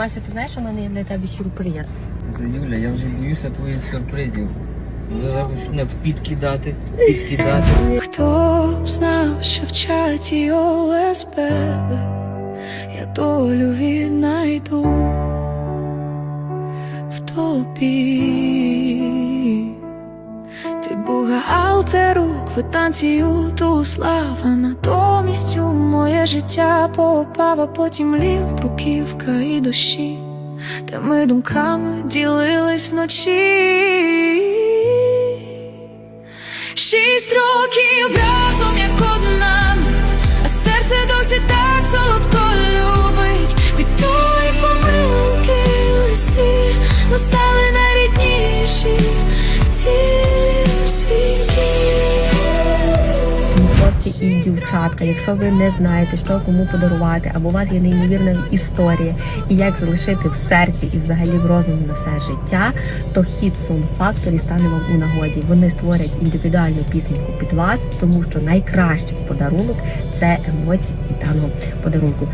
Вася, ти знаєш, у мене є для тебе сюрприз. За Юля, я вже боюся твоїх сюрпризів. Зараз не підкидати, підкидати. Хто б знав, що в чаті ОСБ я долю віднайду в тобі. Ти бухгалтеру квитанцію ту слава натомість у моє життя попав, а потім лів бруківка і душі, та ми думками ділились вночі. Шість років Хлопці і дівчатка, якщо ви не знаєте, що кому подарувати, або у вас є неймовірна історія, і як залишити в серці і взагалі в розумі на все життя, то хід Sound Factory стане вам у нагоді. Вони створять індивідуальну пісеньку під вас, тому що найкращий подарунок це емоції і даного подарунку.